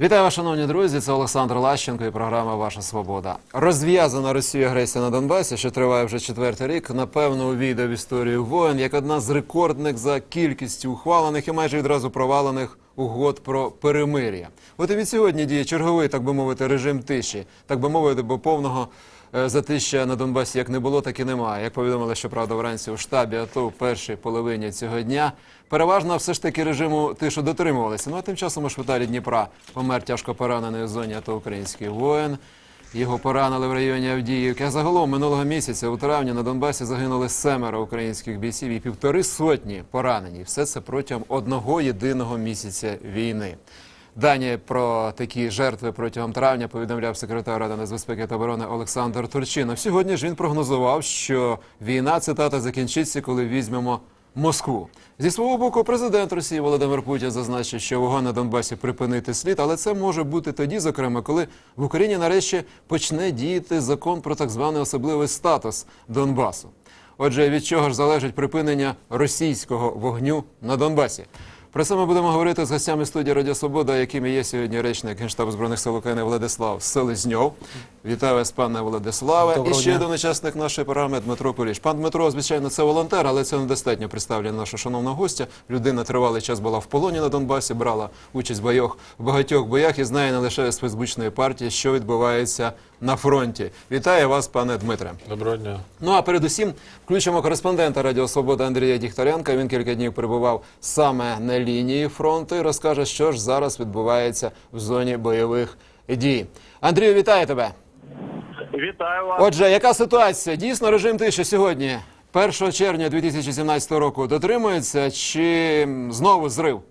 Вітаю вас, шановні друзі. Це Олександр Лащенко і програма Ваша Свобода. Розв'язана Росія агресія на Донбасі, що триває вже четвертий рік, напевно, увійде в історію воєн як одна з рекордних за кількістю ухвалених і майже відразу провалених угод про перемир'я. От і від сьогодні діє черговий, так би мовити, режим тиші, так би мовити, бо повного затища на Донбасі як не було, так і немає. Як повідомили, що правда вранці у штабі АТО в першій половині цього дня. Переважно все ж таки режиму тишу дотримувалися. Ну а тим часом у шпиталі Дніпра помер тяжко поранений у зоні АТО український воїн. Його поранили в районі Авдіївки. А загалом минулого місяця у травні на Донбасі загинули семеро українських бійців і півтори сотні поранені. Все це протягом одного єдиного місяця війни. Дані про такі жертви протягом травня повідомляв секретар Ради нацбезпеки та оборони Олександр Турчинов. Сьогодні ж він прогнозував, що війна цитата закінчиться, коли візьмемо Москву. Зі свого боку, президент Росії Володимир Путін зазначив, що вогонь на Донбасі припинити слід, але це може бути тоді, зокрема, коли в Україні нарешті почне діяти закон про так званий особливий статус Донбасу. Отже, від чого ж залежить припинення російського вогню на Донбасі? Про це ми будемо говорити з гостями студії Радіо Свобода, якими є сьогодні речник Генштабу збройних сил України Владислав Селезньов. Вітаю вас, пане Владиславе. Доброго і ще дня. один учасник нашої програми Дмитро Поліш. Пан Дмитро, звичайно, це волонтер, але це недостатньо представлення нашого шановного гостя. Людина тривалий час була в полоні на Донбасі, брала участь в бойох в багатьох боях і знає не лише з Фейсбучної партії, що відбувається на фронті. Вітаю вас, пане Дмитре. Доброго дня. Ну а передусім включимо кореспондента Радіо Свобода Андрія Дігтяренка. Він кілька днів перебував саме на лінії фронту і розкаже, що ж зараз відбувається в зоні бойових дій. Андрію, вітаю тебе. Вітаю вас. Отже, яка ситуація? Дійсно, режим тиші сьогодні, 1 червня 2017 року, дотримується чи знову зрив?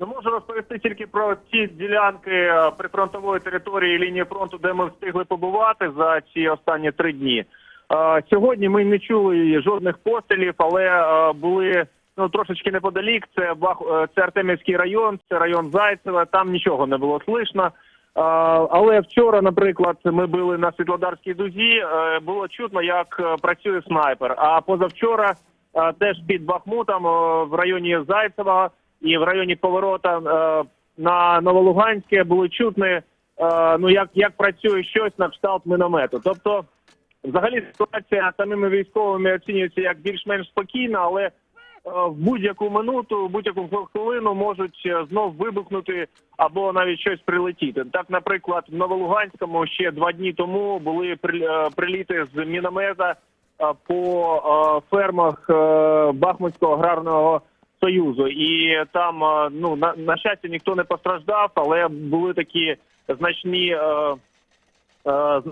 Ну, можу розповісти тільки про ті ділянки е, прифронтової території лінії фронту, де ми встигли побувати за ці останні три дні. Е, Сьогодні ми не чули жодних пострілів, але е, були ну трошечки неподалік. Це Бах, це Артемівський район, це район Зайцева. Там нічого не було слышно. Е, Але вчора, наприклад, ми були на Світлодарській дузі. Було чутно, як працює снайпер. А позавчора теж під Бахмутом в районі Зайцева і в районі поворота е, на Новолуганське були чутні, е, ну як, як працює щось на кшталт міномету. Тобто, взагалі ситуація самими військовими оцінюється як більш-менш спокійна, але е, в будь-яку минуту, в будь-яку хвилину можуть е, знов вибухнути або навіть щось прилетіти. Так, наприклад, в Новолуганському ще два дні тому були прил- приліти з міномета по фермах Бахмутського аграрного союзу, і там е, ну на, на щастя ніхто не постраждав, але були такі значні. Е, е,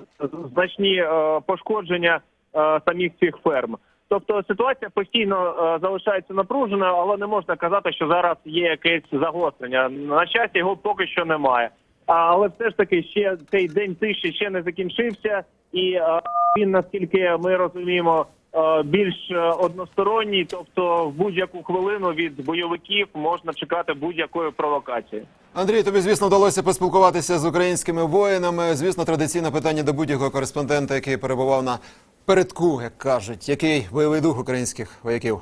значні е, пошкодження е, самих цих ферм. Тобто ситуація постійно е, залишається напруженою, але не можна казати, що зараз є якесь загострення. На щастя, його поки що немає. А, Але все ж таки ще цей день тиші ще не закінчився, і е, він, наскільки ми розуміємо, більш е, односторонній, тобто в будь-яку хвилину від бойовиків можна чекати будь-якої провокації. Андрій, тобі, звісно, вдалося поспілкуватися з українськими воїнами. Звісно, традиційне питання до будь-якого кореспондента, який перебував на передку, як кажуть. Який бойовий дух українських вояків?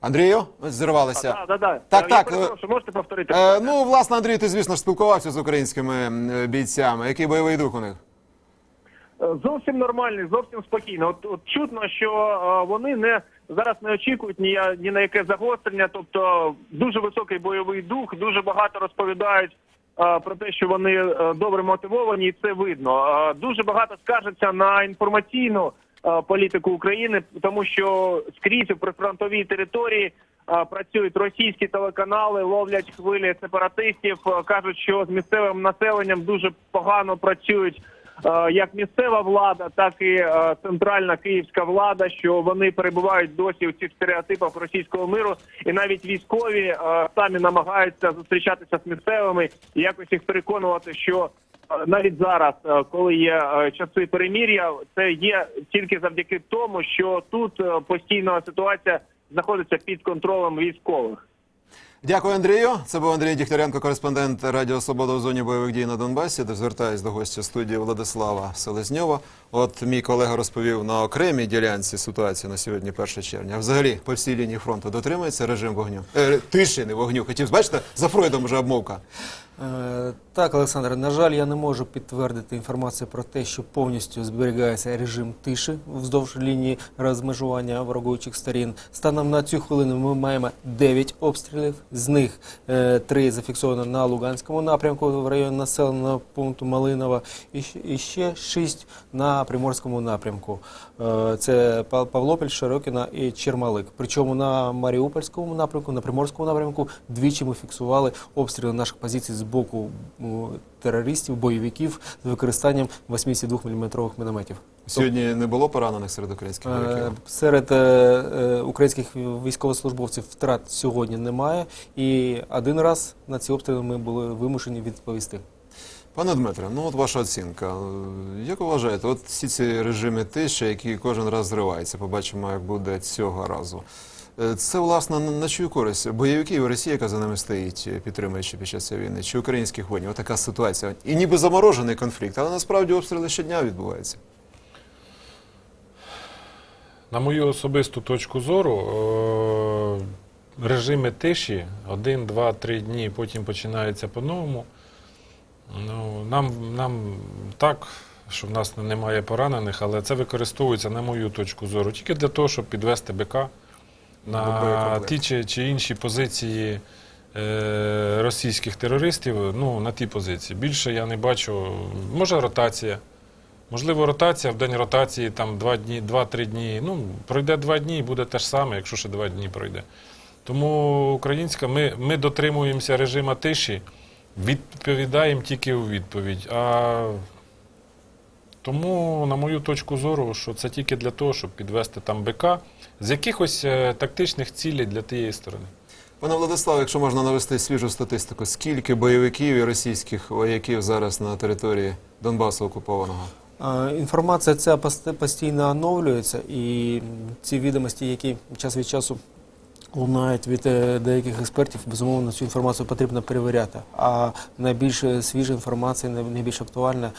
Андрію, ось зірвалися. Так, так, так. Так, Я так, перепрошую, можете повторити? Е, ну, власне, Андрій, ти, звісно ж, спілкувався з українськими бійцями. Який бойовий дух у них? Е, Зовсім нормальний, зовсім спокійно. От, от чутно, що е, вони не зараз не очікують ні, ні на яке загострення. Тобто дуже високий бойовий дух, дуже багато розповідають е, про те, що вони добре мотивовані, і це видно. Дуже багато скаржаться на інформаційну політику України, тому що скрізь у прифронтовій території. Працюють російські телеканали, ловлять хвилі сепаратистів. кажуть, що з місцевим населенням дуже погано працюють як місцева влада, так і е, центральна київська влада, що вони перебувають досі у цих стереотипах російського миру, і навіть військові е, самі намагаються зустрічатися з місцевими і якось їх переконувати, що е, навіть зараз, е, коли є е, часи перемір'я, це є тільки завдяки тому, що тут е, постійно ситуація знаходиться під контролем військових. Дякую, Андрію. Це був Андрій Дігтяренко, кореспондент Радіо Свобода у зоні бойових дій на Донбасі, де звертаюсь до гостя студії Владислава Селезньова. От мій колега розповів на окремій ділянці ситуації на сьогодні 1 червня. Взагалі по всій лінії фронту дотримується режим вогню. Е, тиші, не вогню. Хотів, бачите, за Фройдом вже обмовка. Е, Так, Олександр, на жаль, я не можу підтвердити інформацію про те, що повністю зберігається режим тиші вздовж лінії розмежування ворогуючих сторін. Станом на цю хвилину ми маємо 9 обстрілів, з них 3 зафіксовано на Луганському напрямку в районі населеного пункту Малинова і і ще 6 на Приморському напрямку. Е, Це Павлопіль, Широкіна і Чермалик. Причому на Маріупольському напрямку, на Приморському напрямку двічі ми фіксували обстріли наших позицій з боку терористів, бойовиків з використанням 82-мм мінометів. Сьогодні не було поранених серед українських Е. Серед е, українських військовослужбовців втрат сьогодні немає, і один раз на ці обстріли ми були вимушені відповісти. Пане Дмитре, ну от ваша оцінка. Як ви вважаєте, от всі ці режими тиші, які кожен раз зриваються, побачимо, як буде цього разу. Е, Це, власне, на чию користь? Бойовиків Росії, яка за ними стоїть, е, підтримуючи під час цієї війни, чи українських воїнів? Отака ситуація. І ніби заморожений конфлікт, але насправді обстріли щодня відбуваються. На мою особисту точку зору, е, режими тиші один, два, три дні, потім починається по-новому. Ну, нам, нам так, що в нас немає поранених, але це використовується, на мою точку зору, тільки для того, щоб підвести БК на ті чи, чи інші позиції е, російських терористів, ну, на ті позиції. Більше я не бачу. Може ротація. Можливо, ротація в день ротації там два дні, два-три дні. Ну, пройде два дні і буде те ж саме, якщо ще два дні пройде. Тому українська, ми, ми дотримуємося режиму тиші, відповідаємо тільки у відповідь. А тому, на мою точку зору, що це тільки для того, щоб підвести там БК з якихось е, тактичних цілей для тієї сторони. Пане Владиславе, якщо можна навести свіжу статистику, скільки бойовиків і російських вояків зараз на території Донбасу окупованого? Е, Інформація ця пост- постійно оновлюється, і ці відомості, які час від часу лунають від е, деяких експертів, безумовно, цю інформацію потрібно перевіряти. А найбільш свіжа інформація, най- найбільш актуальна,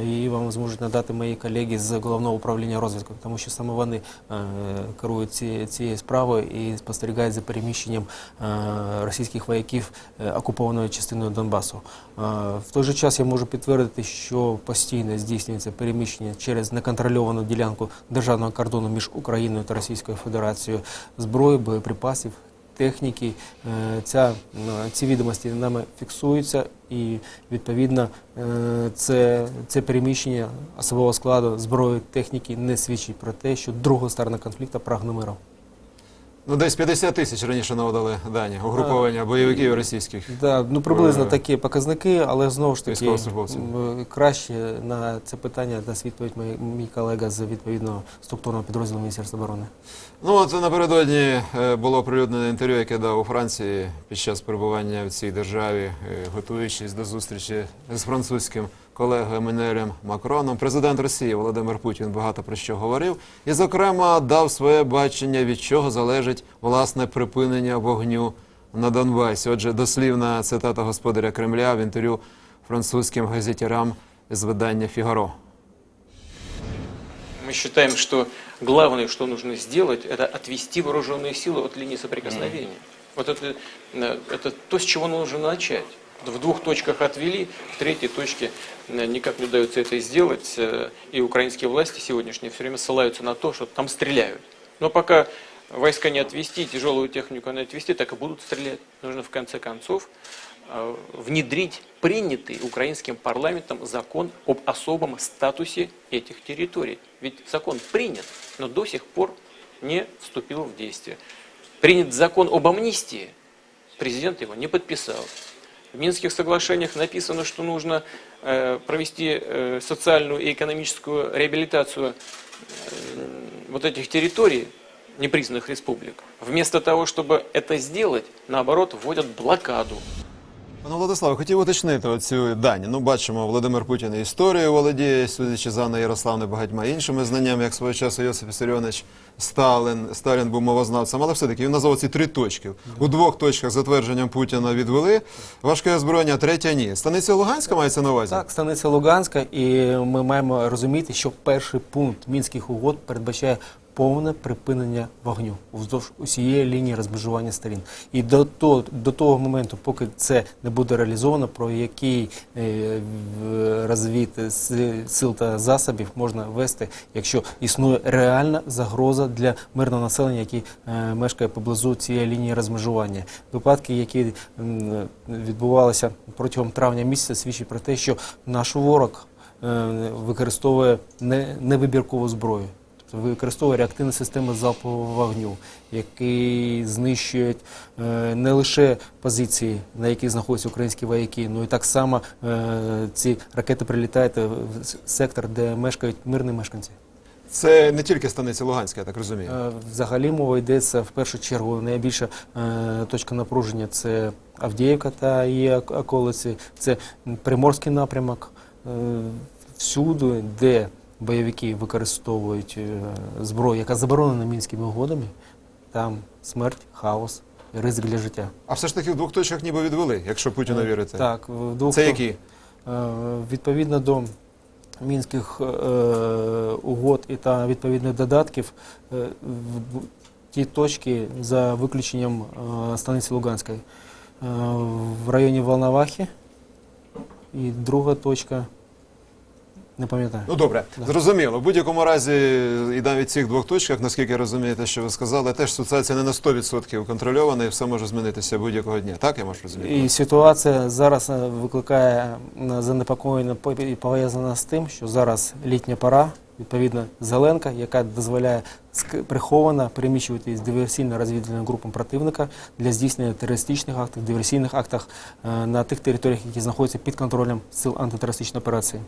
е, її вам зможуть надати мої колеги з головного управління розвідки, тому що саме вони е, керують ці, цією справою і спостерігають за переміщенням російських вояків окупованою частиною Донбасу. В той же час я можу підтвердити, що постійно здійснюється переміщення через неконтрольовану ділянку державного кордону між Україною та Російською Федерацією зброї, боєприпасів, техніки. Е, Ця, е, ці відомості нами фіксуються і відповідно е, це, це переміщення особового складу зброї техніки не свідчить про те, що друга сторона конфлікту прагне миру. Ну, десь 50 тисяч раніше наводили дані угруповання бойовиків російських. Да, ну приблизно Е, такі показники, але знову ж таки військовослужбовців. м, краще на це питання дасть відповідь мій, мій колега з відповідного структурного підрозділу Міністерства оборони. Ну от напередодні е, було оприлюднене інтерв'ю, яке дав у Франції під час перебування в цій державі, е, готуючись до зустрічі з французьким колегою Еммануелем Макроном. Президент Росії Володимир Путін багато про що говорив, і, зокрема, дав своє бачення, від чого залежить власне припинення вогню на Донбасі. Отже, дослівна цитата господаря Кремля в інтерв'ю французьким газетярам з видання Фігаро. Мы считаем, что главное, что нужно сделать, это отвести вооруженные силы от линии соприкосновения. Вот это, э, это то, с чего нужно начать. В двух точках отвели, в третьей точке э, никак не удается это сделать. э, И украинские власти сегодняшние все время ссылаются на то, что там стреляют. Но пока войска не отвести, тяжелую технику не отвести, так и будут стрелять. Нужно в конце концов э, внедрить принятый украинским парламентом закон об особом статусе этих территорий. Ведь закон принят, но до сих пор не вступил в действие. Принят закон об амнистии, президент его не подписал. В Минских соглашениях написано, что нужно э, провести э, социальную и экономическую реабилитацию э, вот этих территорий, непризнанных республик. Вместо того, чтобы это сделать, наоборот, вводят блокаду. Пане Владиславе, хотів уточнити оцю дані. Ну, бачимо, Володимир Путін і історією володіє, судячи за Анною Ярославною, багатьма іншими знаннями, як свого часу Йосип Вісаріонович Сталин. Сталін був мовознавцем, але все-таки він назвав ці три точки. У двох точках затвердженням Путіна відвели важке озброєння, третя ні. Станиця Луганська мається на увазі? Так, станиця Луганська, і ми маємо розуміти, що перший пункт мінських угод передбачає повне припинення вогню вздовж усієї лінії розмежування сторін. І до того, до того моменту, поки це не буде реалізовано, про який е, розвід сил та засобів можна вести, якщо існує реальна загроза для мирного населення, який е, мешкає поблизу цієї лінії розмежування. Випадки, які відбувалися протягом травня місяця, свідчать про те, що наш ворог е, використовує невибіркову зброю. Використовує реактивні системи залпового вогню, які знищують е, не лише позиції, на яких знаходяться українські вояки, ну і так само е, ці ракети прилітають в сектор, де мешкають мирні мешканці. Це не тільки станиця Луганська, я так розумію. Е, Взагалі мова йдеться в першу чергу найбільша точка напруження це Авдіївка та її околиці, це Приморський напрямок. Всюди, де бойовики використовують е, зброю, яка заборонена мінськими угодами, там смерть, хаос, і ризик для життя. А все ж таки в двох точках ніби відвели, якщо Путіну вірити. Е, Так, в двох Це які? Е, Відповідно до мінських е, угод і та відповідних додатків, е, в- в- ті точки за виключенням е, станиці Луганської е, в районі Волновахи і друга точка, не пам'ятаю. Ну добре, зрозуміло. В будь-якому разі, і навіть в цих двох точках, наскільки я розумію, те, що ви сказали, теж ситуація не на 100% контрольована і все може змінитися будь-якого дня. Так я можу розуміти? І ситуація зараз е, викликає е, занепокоєння по- і пов'язана з тим, що зараз літня пора, відповідно, зеленка, яка дозволяє приховано переміщуватись диверсійно-розвідувальним групам противника для здійснення терористичних актів, диверсійних актах е, на тих територіях, які знаходяться під контролем сил антитерористичної операції.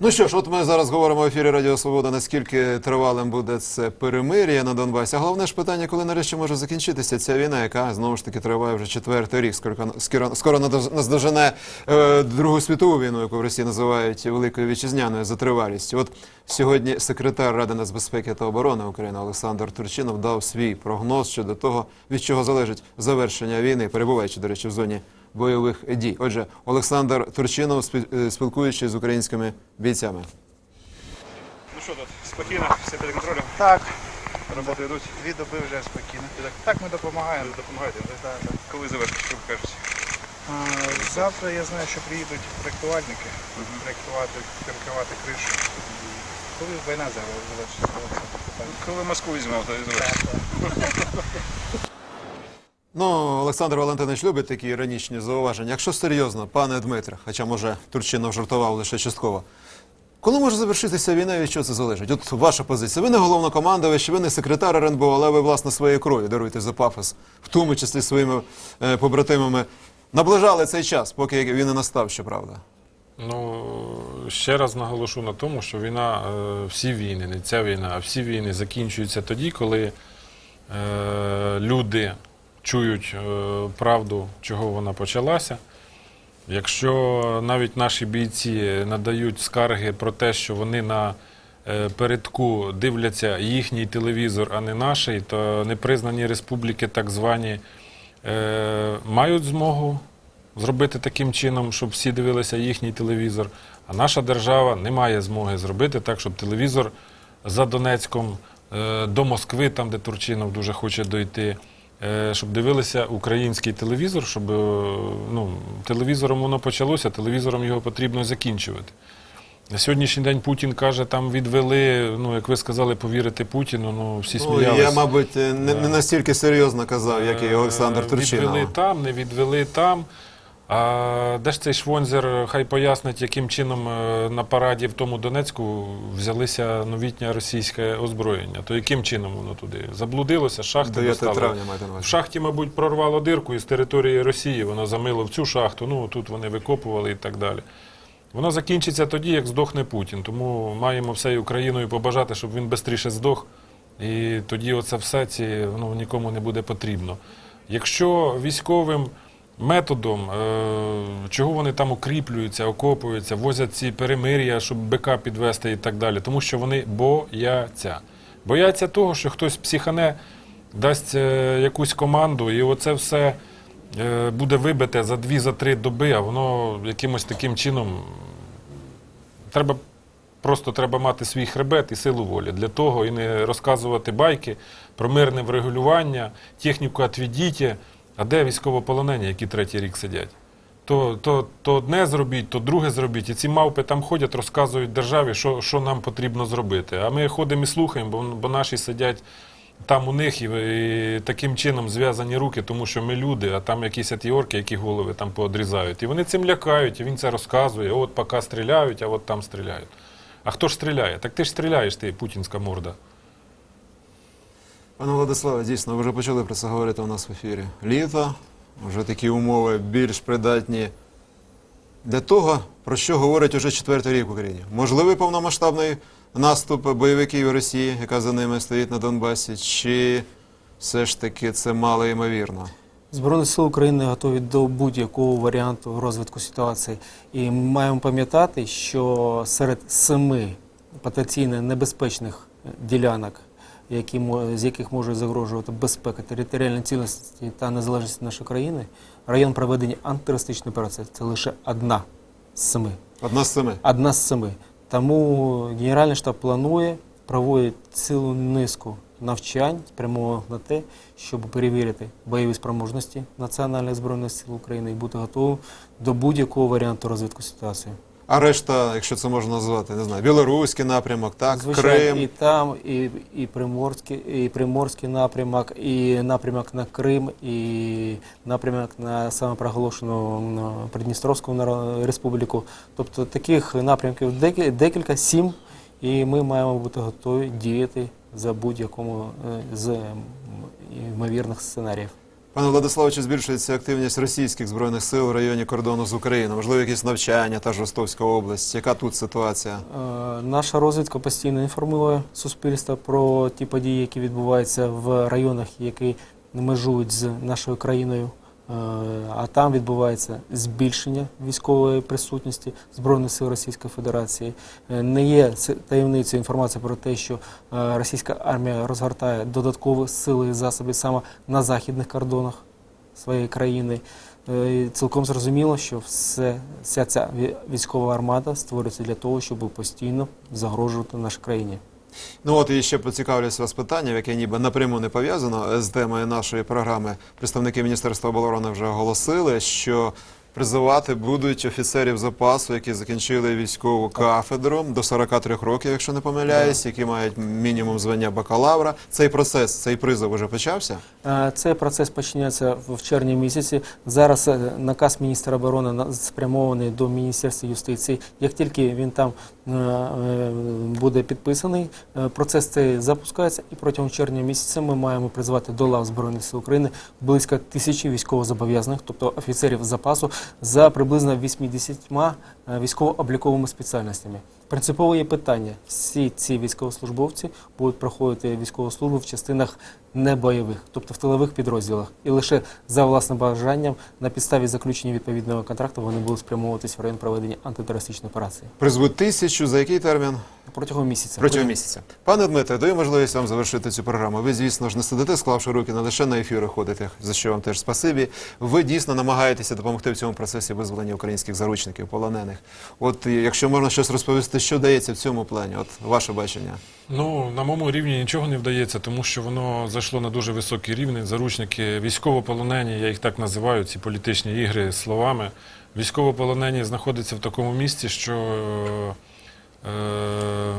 Ну що ж, от ми зараз говоримо в ефірі Радіо Свобода, наскільки тривалим буде це перемир'я на Донбасі. А головне ж питання, коли нарешті може закінчитися ця війна, яка знову ж таки триває вже четвертий рік. Скоро, скоро, наздожене е, Другу світову війну, яку в Росії називають Великою Вітчизняною за тривалістю. От сьогодні секретар Ради нацбезпеки та оборони України Олександр Турчинов дав свій прогноз щодо того, від чого залежить завершення війни, перебуваючи, до речі, в зоні бойових дій. Отже, Олександр Турчинов, е, спілкуючись з українськими бійцями. Ну що тут, спокійно, все під контролем, Так, роботи йдуть. дві доби вже спокійно. Так ми допомагаємо. Ви допомагаєте, так? Так, так. Коли завершиш, що ви кажете? А, Завтра я знаю, що приїдуть проєктувальники, проєктувати, перекривати кришу. Коли війна завершиться. Коли Москву візьмемо, то і завершиш. Ну, Олександр Валентинович любить такі іронічні зауваження. Якщо серйозно, пане Дмитре, хоча може Турчинов жартував лише частково. Коли може завершитися війна від чого це залежить? От ваша позиція. Ви не головнокомандувач, ви не секретар РНБО, але ви власне своєю кров'ю даруєте за пафос, в тому числі своїми е, побратимами. Наближали цей час, поки він не настав, щоправда. Ну, ще раз наголошу на тому, що війна, е, всі війни, не ця війна, а всі війни закінчуються тоді, коли е, люди чують е, правду, чого вона почалася. Якщо навіть наші бійці надають скарги про те, що вони на е, передку дивляться їхній телевізор, а не наш, то непризнані республіки, так звані, е, мають змогу зробити таким чином, щоб всі дивилися їхній телевізор. А наша держава не має змоги зробити так, щоб телевізор за Донецьком до Москви, там, де Турчинов дуже хоче дойти, щоб дивилися український телевізор, щоб е, ну, телевізором воно почалося, телевізором його потрібно закінчувати. На сьогоднішній день Путін каже, там відвели, ну як ви сказали, повірити Путіну, ну всі Ну, я, мабуть, не, не настільки серйозно казав, як і Е, Олександр Турчинов. Відвели там, не відвели там. А де ж цей Швонзер, хай пояснить, яким чином е, на параді в тому Донецьку взялися новітнє російське озброєння. То яким чином воно туди? Заблудилося, шахти 9 травня В шахті, мабуть, прорвало дирку із території Росії, воно замило в цю шахту, ну тут вони викопували і так далі. Воно закінчиться тоді, як здохне Путін. Тому маємо всією Україною побажати, щоб він швидше здох. І тоді оце все ці, ну, нікому не буде потрібно. Якщо військовим методом, е, чого вони там укріплюються, окопуються, возять ці перемир'я, щоб БК підвести і так далі. Тому що вони бояться. Бояться того, що хтось психане, дасть е, якусь команду, і оце все е, буде вибите за дві, за три доби, а воно якимось таким чином треба. Просто треба мати свій хребет і силу волі для того і не розказувати байки про мирне врегулювання, техніку «отведіть», а де військовополонені, які третій рік сидять. То, то, то одне зробіть, то друге зробіть. І ці мавпи там ходять, розказують державі, що, що нам потрібно зробити. А ми ходимо і слухаємо, бо, бо наші сидять там у них і, і таким чином зв'язані руки, тому що ми люди, а там якісь ті орки, які голови там поодрізають. І вони цим лякають, і він це розказує. От поки стріляють, а от там стріляють. А хто ж стріляє? Так ти ж стріляєш, ти путінська морда. Пане Владиславе, дійсно, ви вже почали про це говорити у нас в ефірі. Літо, вже такі умови більш придатні для того, про що говорить уже четвертий рік в Україні. Можливий повномасштабний наступ бойовиків Росії, яка за ними стоїть на Донбасі, чи все ж таки це мало ймовірно? Збройні сили України готові до будь-якого варіанту розвитку ситуації. І ми маємо пам'ятати, що серед семи потенційно небезпечних ділянок, які, з яких може загрожувати безпека, територіальна цілісності та незалежність нашої країни, район проведення антитерористичної операції це лише одна з семи. Одна з семи. Одна з семи. Тому Генеральний штаб планує, проводить цілу низку навчань, спрямованих на те, щоб перевірити бойові спроможності Національних збройних сил України і бути готовим до будь-якого варіанту розвитку ситуації. А решта, якщо це можна назвати, не знаю, білоруський напрямок, так, Звичайно, Крим. і там, і, і, Приморський, і Приморський напрямок, і напрямок на Крим, і напрямок на самопроголошену Придністровську республіку. Тобто таких напрямків декілька, сім, і ми маємо бути готові діяти за будь-якому е, з ймовірних сценаріїв. Пане Владиславе, збільшується активність російських збройних сил в районі кордону з Україною? Можливо, якісь навчання та ж Ростовська область. Яка тут ситуація? Е, Наша розвідка постійно інформує суспільство про ті події, які відбуваються в районах, які межують з нашою країною. Е, А там відбувається збільшення військової присутності Збройних сил Російської Федерації. Е, Не є це таємницею інформація про те, що е, російська армія розгортає додаткові сили і засоби саме на західних кордонах своєї країни. І Цілком зрозуміло, що все, вся ця ві- військова армада створюється для того, щоб постійно загрожувати нашій країні. Ну от і ще поцікавлюсь вас питанням, яке ніби напряму не пов'язано з темою нашої програми. Представники Міністерства оборони вже оголосили, що призивати будуть офіцерів запасу, які закінчили військову кафедру до 43 років, якщо не помиляюсь, які мають мінімум звання бакалавра. Цей процес, цей призов уже почався. Е, Цей процес почнеться в червні місяці. Зараз е, наказ міністра оборони спрямований до Міністерства юстиції. Як тільки він там е, буде підписаний, процес цей запускається, і протягом червня місяця ми маємо призвати до лав Збройних сил України близько тисячі військовозобов'язаних, тобто офіцерів запасу, за приблизно 80 е, військово-обліковими спеціальностями. Принципове є питання: всі ці військовослужбовці будуть проходити військову службу в частинах небойових, тобто в тилових підрозділах, і лише за власним бажанням на підставі заключення відповідного контракту вони будуть спрямовуватись в район проведення антитерористичної операції Призвуть тисячу за який термін? протягом місяця. Протягом місяця. Пане Дмитре, даю можливість вам завершити цю програму. Ви, звісно ж, не сидите, склавши руки, не лише на ефіри ходите, за що вам теж спасибі. Ви дійсно намагаєтеся допомогти в цьому процесі визволення українських заручників, полонених. От якщо можна щось розповісти, що дається в цьому плані? От ваше бачення. Ну, на моєму рівні нічого не вдається, тому що воно зайшло на дуже високий рівень. Заручники, військовополонені, я їх так називаю, ці політичні ігри словами. Військовополонені знаходяться в такому місці, що е,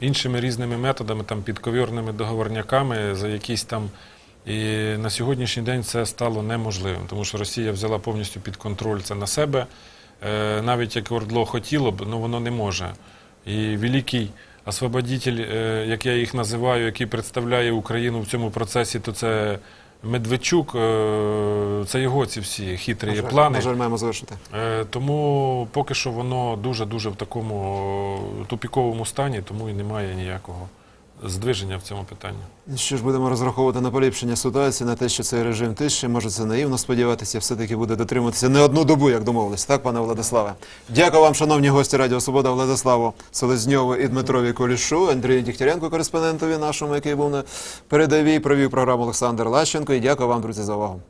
іншими різними методами, там, підковірними договорняками, за якісь там. І на сьогоднішній день це стало неможливим, тому що Росія взяла повністю під контроль це на себе. Е, навіть як Ордло хотіло б, ну воно не може. І великий освободитель, е, як я їх називаю, який представляє Україну в цьому процесі, то це Медведчук, е, це його ці всі хитрі На жаль, плани. На жаль, маємо завершити. Тому поки що воно дуже-дуже в такому тупіковому стані, тому і немає ніякого здвиження в цьому питанні. Що ж будемо розраховувати на поліпшення ситуації, на те, що цей режим тиші, може це наївно сподіватися, все-таки буде дотримуватися не одну добу, як домовились, так, пане Владиславе? Дякую вам, шановні гості Радіо Свобода, Владиславу Селезньову і Дмитрові Колішу, Андрію Дігтяренко, кореспондентові нашому, який був на передовій, провів програму Олександр Лащенко. І дякую вам, друзі, за увагу.